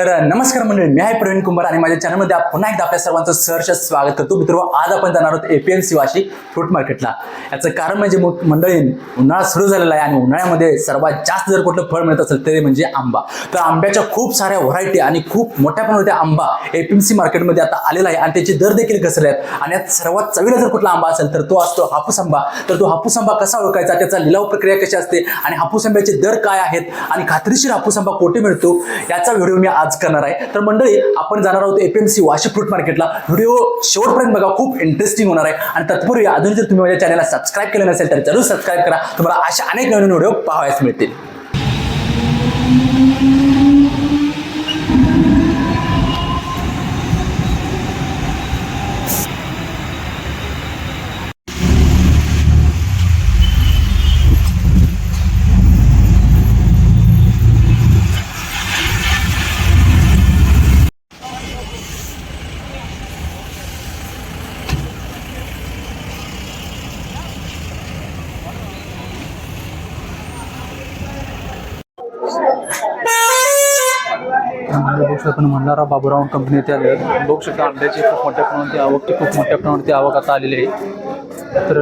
तर नमस्कार मंडळी मी आहे प्रवीण कुंभार आणि माझ्या चॅनलमध्ये पुन्हा एकदा आपल्या सर्वांचं सहर्ष स्वागत करतो. मित्र आज आपण जाणार आहोत एपीएमसी वाशी फ्रूट मार्केटला. याचं कारण म्हणजे मंडळी उन्हाळा सुरू झालेला आहे आणि उन्हाळ्यामध्ये सर्वात जास्त जर कुठलं फळ मिळत असेल तरी म्हणजे आंबा. तर आंब्याच्या खूप साऱ्या व्हरायटी आणि खूप मोठ्या प्रमाणात आंबा एपीएमसी मार्केटमध्ये आता आलेला आहे आणि त्याचे दर देखील घसरले आहेत. आणि यात सर्वात चवीला जर कुठला आंबा असेल तर तो असतो हापूस आंबा. तर तो हापूस आंबा कसा ओळखायचा? त्याचा लिलाव प्रक्रिया कशी असते? आणि हापूस आंब्याचे दर काय आहेत? आणि खात्रीशीर हापूस आंबा कोठे मिळतो? याचा व्हिडिओ मी आज करणार आहे. तर मंडळी आपण जाणार आहोत एपीएमसी वाशी फ्रूट मार्केटला व्हिडिओ शेवटपर्यंत बघा खूप इंटरेस्टिंग होणार आहे. आणि तत्पूर्वी अजून जर तुम्ही माझ्या चॅनलला सबस्क्राईब केलं नसेल तर जरूर सबस्क्राईब करा. तुम्हाला अशा अनेक नवीन व्हिडिओ पाहायला मिळतील बघू शकता आपण म्हणणारा बाबुराव कंपनी येथे आले आहेत. बघू शकता खूप मोठ्या प्रमाणावरती आवक खूप मोठ्या प्रमाणावरती आवक आता आलेली आहे. तर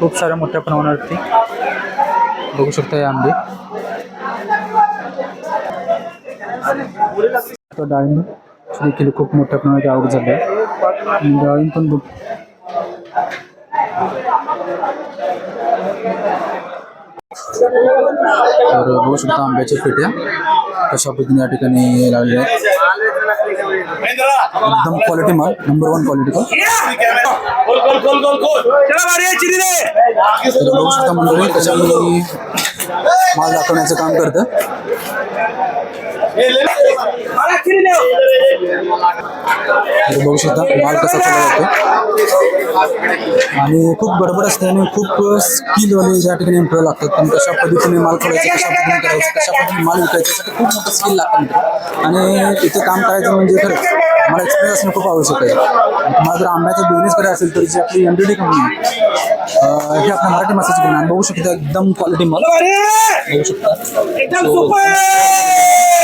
खूप साऱ्या मोठ्या प्रमाणावरती बघू शकता हे आंबे आता डाळिंब देखील खूप मोठ्या प्रमाणात आवक झाली आहे. डाळिंब पण बघ. तर बघू शकता आंब्याच्या पेट्या. कशा पद्धतीने या ठिकाणी लावलेल्या आहेत एकदम क्वालिटी माल नंबर वन क्वालिटी मंडळी कशा माल दाखवण्याचं काम करतं? बघू शकता माल कसा चालला जातो आणि खूप गडबड असते आणि खूप स्किलवाले ज्या ठिकाणी एम्प्लॉय लागतात पण कशा पद्धतीने माल खोलायचं कशा पद्धतीने करायचं कशा पद्धतीने माल विकायचं खूप मोठं स्किल लागतं. आणि इथे काम करायचं म्हणजे खरंच मला एक्सपिरियन्स असणं खूप आवश्यक आहे तुम्हाला जर आंब्याचा बिझनेस करायचा असेल तर जी आपली एम डी डी कंपनी ही आपल्या मराठी मासाची कंपनी. बघू शकता एकदम क्वालिटी माल. बघू शकता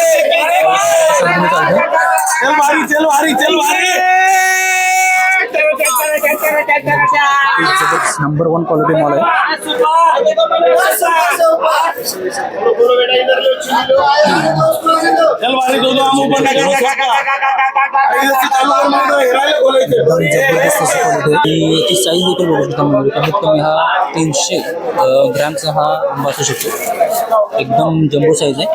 एकदम So, सुपर कशा पद्धतीने चालतं नंबर वन क्वालिटी मॉल आहे. याची साईज देखील बघू शकता म्हणजे कमीत कमी हा तीनशे ग्रॅमचा हा आंबा असू शकतो. एकदम जम्बो साईज आहे.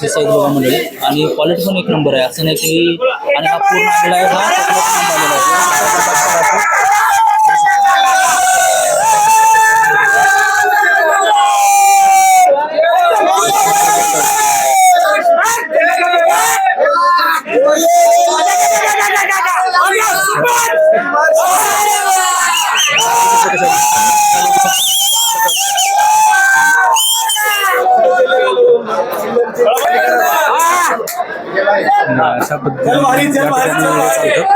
ती साईज बघा मंडळी आणि क्वालिटी पण एक नंबर आहे. असं नाही की आणि हा पूर्ण आलेला आहे हा चॉकलेट आंबा अशा पद्धतीने. चालतं.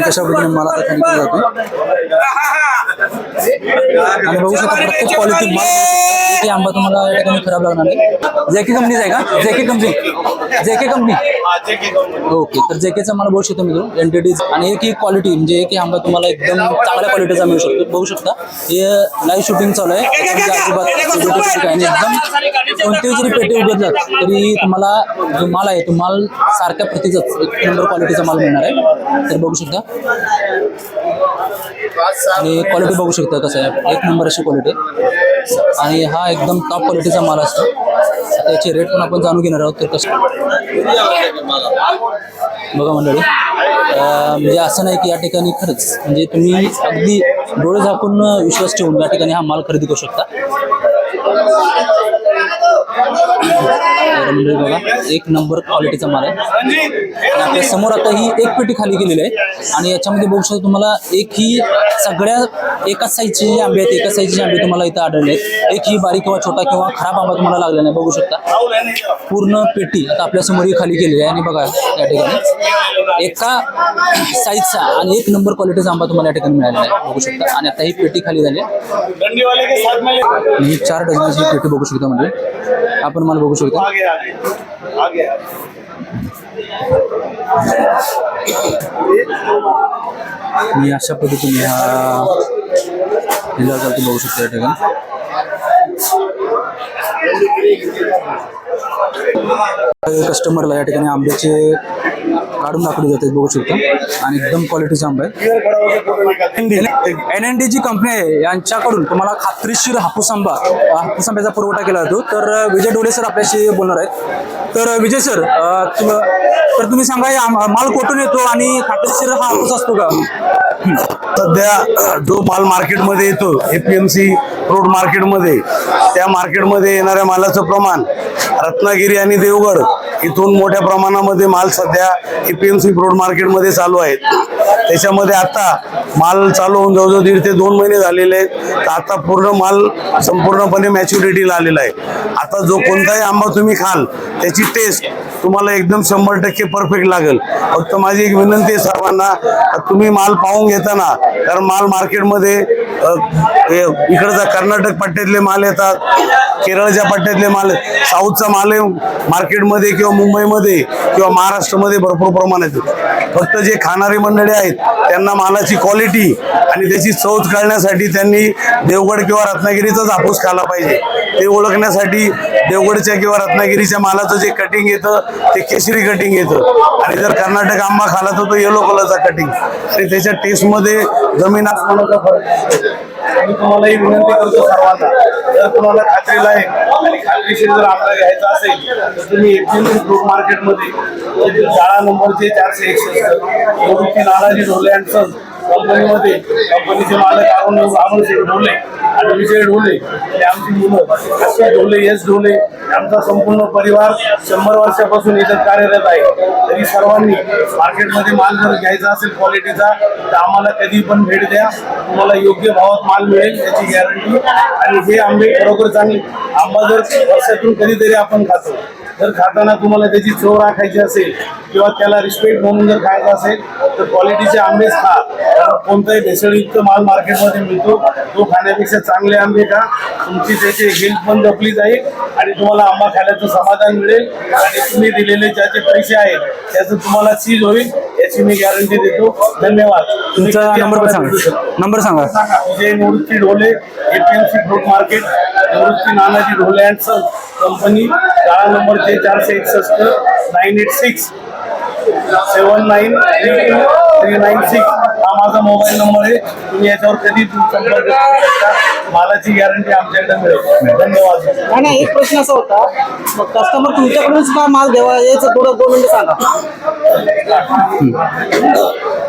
कशा मला जाते आणि बघू शकता प्रत्येक क्वालिटी माल ते आंबा तुम्हाला या ठिकाणी खराब लागणार नाही जेके कंपनीच आहे का JK company JK company okay तर जेकेचा मला बघू शकतो मित्र एनटीडीज आणि एक ही क्वालिटी म्हणजे एक ही आंबा तुम्हाला एकदम चांगल्या क्वालिटीचा मिळू शकतो बघू शकता हे लाईव्ह शूटिंग चालू आहे. एकदम कोणतेही जरी पेटे उघडलात तरी तुम्हाला जो माल आहे तो माल सारख्या प्रतीचाच एक नंबर क्वालिटीचा माल मिळणार आहे तर बघू शकता आणि क्वालिटी बघू शकता कसं आहे एक नंबर अशी क्वालिटी आणि हा एकदम टॉप क्वालिटीचा माल असतो आता याचे रेट पण आपण जाणून घेणार आहोत तर कसं no Malabar, बघा मंडळी म्हणजे असं नाही की या ठिकाणी खरंच म्हणजे तुम्ही अगदी डोळे झाकून विश्वास ठेवून या ठिकाणी हा माल खरेदी करू शकता. मंडळी बघा एक नंबर क्वालिटीचा माल आहे. आणि आपल्यासमोर आता ही एक पेटी खाली गेलेली आहे आणि याच्यामध्ये बघू शकता तुम्हाला एक ही सगळ्या एकाच साईजचे जे आंबे आहेत एकाच साईजचे आंबे तुम्हाला इथं आढळले आहेत. एक ही बारीक किंवा छोटा किंवा खराब आंबा तुम्हाला लागला नाही बघू शकता. पूर्ण पेटी आता आपल्यासमोर ही खाली गेलेली आहे आणि बघा या ठिकाणी. एका साईजचा आणि एक नंबर क्वालिटीचा आंबा तुम्हाला या ठिकाणी मिळालेला आहे. बघू शकता. आणि आता ही पेटी खाली झाली ही चार डझनाची पेटी बघू शकता म्हणजे. आपण मला बघू शकता. मी अशा पद्धतीने हा लिलाव चालतो बघू शकता या ठिकाणी. कस्टमरला या ठिकाणी आंब्याचे काढून दाखवली जाते बघू शकता. आणि एकदम क्वालिटीचा आंबा आहे N N D G company आहे यांच्याकडून तुम्हाला खात्रीशीर हापूस आंबा हापूस आंब्याचा पुरवठा केला जातो. तर विजय डोले सर आपल्याशी बोलणार आहेत. तर विजय सर तुम- तर तुम्ही सांगा या माल कुठून येतो आणि खात्रीशीर हा हापूस असतो का? सध्या जो माल मार्केटमध्ये येतो एपीएमसी रोड मार्केटमध्ये त्या मार्केटमध्ये येणाऱ्या मालाचं प्रमाण रत्नागिरी आणि देवगड इथून मोठ्या प्रमाणामध्ये माल सध्या A P M C road मार्केटमध्ये चालू आहेत. त्याच्यामध्ये आता माल चालू होऊन जवळजवळ दीड ते दोन महिने झालेले आहेत. तर आता पूर्ण माल संपूर्णपणे मॅच्युरिटीला आलेला आहे. आता जो कोणताही आंबा तुम्ही खाल त्याची टेस्ट तुम्हाला एकदम शंभर टक्के परफेक्ट लागेल. फक्त माझी एक विनंती आहे सर्वांना तुम्ही माल पाहून घेताना कारण माल मार्केटमध्ये इकडचा कर्नाटक पट्ट्यातले माल येतात केरळच्या पट्ट्यातले माल साऊथचा माल आहे मार्केटमध्ये किंवा मुंबईमध्ये किंवा महाराष्ट्रामध्ये भरपूर प्रमाणात येतो. फक्त जे खाणारी मंडळी आहेत त्यांना मालाची क्वालिटी आणि त्याची चौथ कळण्यासाठी त्यांनी देवगड किंवा रत्नागिरीचाच हापूस खाला पाहिजे. ते ओळखण्यासाठी देवगडच्या किंवा रत्नागिरीच्या मालाचं जे कटिंग येतं ते केशरी कटिंग येतं. आणि जर कर्नाटक आंबा खाला तर तो येलो कलरचा कटिंग आणि त्याच्या टेस्टमध्ये जमीन आसमानाचा फरक मी तुम्हालाही विनंती करतो सर्वांना. जर तुम्हाला खात्रीला आहे आणि खात्रीशीर जर आपला घ्यायचा असेल तर तुम्ही एपीएमसी फ्रूट मार्केटमध्ये शाळा नंबरचे चारशे एकसष्ट निवृत्ती नानाजी ढोले अँड सन्स कंपनीमध्ये कंपनीचे मालक अरुण अरुण ढोले आणि विजय ढोले हे आमची मुलं अशी ढोले यश ढोले आमचा संपूर्ण परिवार शंभर वर्षापासून इथं कार्यरत आहे. तरी सर्वांनी मार्केटमध्ये माल जर घ्यायचा असेल क्वालिटीचा तर आम्हाला कधी पण भेट द्या. तुम्हाला योग्य भावात माल मिळेल याची गॅरंटी आणि हे आंबे खरोखर चांगले आंबा जर वर्षातून कधीतरी आपण खातो. जर खाताना तुम्हाला त्याची चव राखायची असेल किंवा त्याला रिस्पेक्ट म्हणून जर खायचा असेल तर क्वालिटीचे आंबेच खा. कोणताही भेसळयुक्त माल मार्केटमध्ये मिळतो तो खाण्यापेक्षा चांगले आंबे खा. तुमची त्याची हेल्थ पण जपली जाईल आणि तुम्हाला आंबा खाण्याचं समाधान मिळेल. आणि तुम्ही दिलेले ज्याचे पैसे आहेत त्याचं तुम्हाला चीज होईल याची मी गॅरंटी देतो. धन्यवाद. तुमचा नंबर सांगा? नंबर सांगा. Vijay Nivrutti Dhole APMC fruit market Nivrutti Nanaji Dhole and son company शाळा नंबर ते चारशे एकसष्ट nine eight six seven nine three two three nine six हा माझा मोबाईल नंबर आहे. तुम्ही याच्यावर कधी संपर्क करू शकता. मालाची गॅरंटी आमच्याकडे मिळेल. धन्यवाद. नाही नाही एक प्रश्न असा होता. मग कस्टमर तुमच्याकडून सुद्धा माल घ्यावा याचं थोडं दोन मिनिटं सांगा.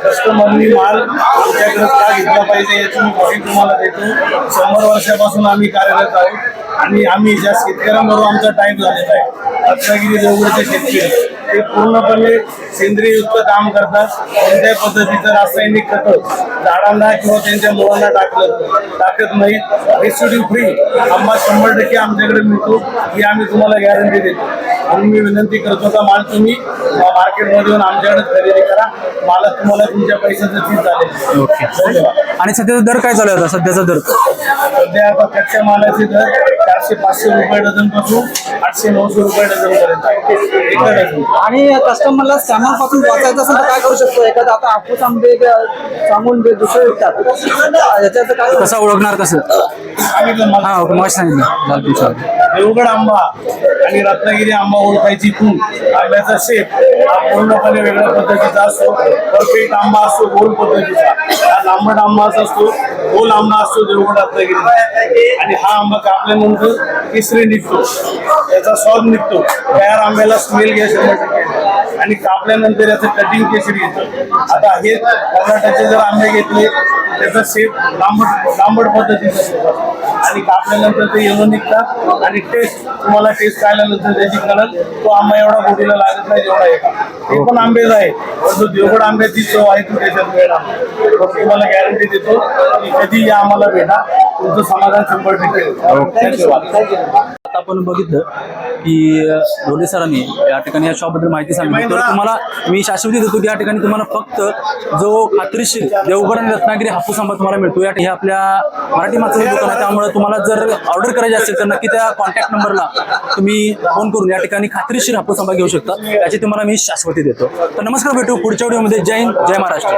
कस्टमरनी माल आमच्याकडे का घेतला पाहिजे याची मी माहिती तुम्हाला देतो. शंभर वर्षापासून आम्ही कार्यरत आहोत आणि आम्ही ज्या शेतकऱ्यांबरोबर आमचा टाईम झालेला आहे रत्नागिरी देवगडचे शेतकरी. ते पूर्णपणे सेंद्रिययुक्त काम करतात. कोणत्याही पद्धतीचं रासायनिक खतं झाडांना किंवा त्यांच्या मुलांना टाकलं टाकत नाहीत रेसिड्यू फ्री आंबा शंभर टक्के आमच्याकडे मिळतो. ही आम्ही तुम्हाला गॅरंटी देतो. म्हणून मी विनंती करतो का माल तुम्ही मार्केटमध्ये येऊन आमच्याकडे खरेदी करा. मला तुम्हाला तुमच्या पैशाचं ओके. धन्यवाद. आणि सध्याचा दर काय चालू आहे सध्याचा दर? सध्या आता कच्च्या मालाचे दर चारशे पाचशे रुपये डझनपासून आठशे नऊशे रुपये डझन पर्यंत आणि कस्टमरला स्कॅनरपासून वाचायचं असेल तर काय करू शकतो? एखादा आता हापूस आंबे सांगून दुसरे विकतात याच्याचं काय कसं ओळखणार कसं? हा ओके मग सांगितलं. देवगड आंबा आणि रत्नागिरी आंबा ओळखायची खून आंब्याचा शेप हा पूर्णपणे वेगळ्या पद्धतीचा असतो. परफेक्ट आंबा असतो गोल पद्धतीचा. हा लांबट आंबाच असतो गोल आंबा असतो देवगड रत्नागिरी आणि हा आंबा कापल्यानंतर केसरी निघतो. त्याचा स्वाद निघतो. तयार आंब्याला स्मेल घ्या शंभर टक्के आणि कापल्यानंतर याचं कटिंग केसरी येतं. आता हे कर्नाटकचे जर आंबे घेतले त्याचा शेप लांबट लांबट पद्धतीचा. आणि कापल्यानंतर ते येलो निघतात. आणि टेस्ट तुम्हाला टेस्ट काढल्यानंतर त्याची कळत तो आंबा एवढा गोडीला लागत नाही जेवढा एका ते पण आंबेच आहे. पण जो देवगड आंब्याची चव आहे ती त्याच्यात मिळणार तुम्हाला गॅरंटी देतो की कधी या आम्हाला भेटा. तुमचं समाधान शंभर टक्के. धन्यवाद आता आपण बघितलं की ढोले सरांनी या ठिकाणी या शॉपबद्दल माहिती सांगितली. तर तुम्हाला मी शाश्वती देतो की या ठिकाणी तुम्हाला फक्त जो खात्रीशीर देवगड आणि रत्नागिरी हापूस आंबा तुम्हाला मिळतो या हे आपल्या मराठी माणसाचं दुकान आहे. त्यामुळे तुम्हाला जर ऑर्डर करायची असेल तर नक्की त्या कॉन्टॅक्ट नंबरला तुम्ही फोन करून या ठिकाणी खात्रीशीर हापूस आंबा घेऊ शकता. याची तुम्हाला मी शाश्वती देतो. तर नमस्कार भेटू पुढच्या व्हिडिओमध्ये जय हिंद जय महाराष्ट्र.